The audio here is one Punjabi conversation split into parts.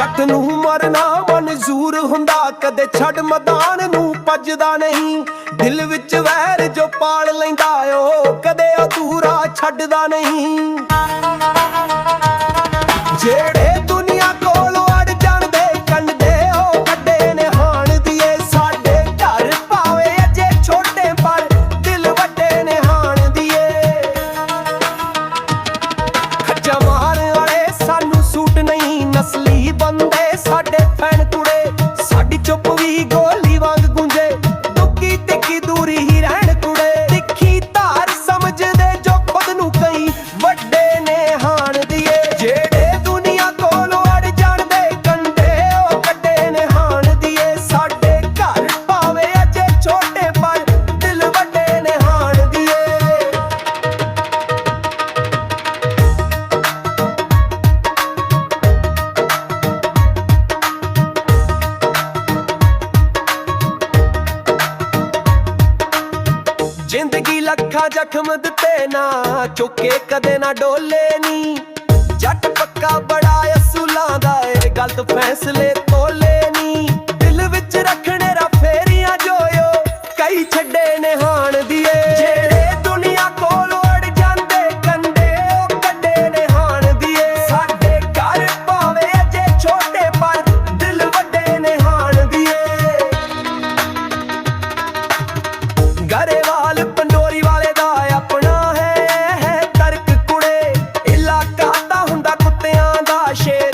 ਜੱਟ ਨੂੰ ਮਰਨਾ ਮਨਜ਼ੂਰ ਹੁੰਦਾ, ਕਦੇ ਛੱਡ ਮੈਦਾਨ ਨੂੰ ਭੱਜਦਾ ਨਹੀਂ। ਦਿਲ ਵਿੱਚ ਵੈਰ ਜੋ ਪਾਲ ਲੈਂਦਾ ਓ ਕਦੇ ਅਧੂਰਾ ਛੱਡਦਾ ਨਹੀਂ। ਜ਼ਿੰਦਗੀ ਲੱਖਾਂ ਜ਼ਖਮ ਦਿੱਤੇ ਨਾ, ਚੁੱਕੇ ਕਦੇ ਨਾ ਡੋਲੇ ਨੀ। ਜੱਟ ਪੱਕਾ ਬੜਾ ਅਸੂਲਾਂ ਦਾ ਏ ਗਲਤ ਫੈਸਲੇ shit.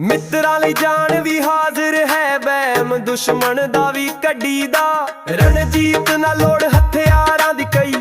ਮਿੱਤਰਾਂ ਲਈ ਜਾਨ ਵੀ ਹਾਜ਼ਰ ਹੈ ਬੈਮ ਦੁਸ਼ਮਣ ਦਾ ਵੀ ਕੱਢੀ ਦਾ। ਰਣਜੀਤ ਨਾ ਲੋੜ ਹਥਿਆਰਾਂ ਦੀ ਕਈ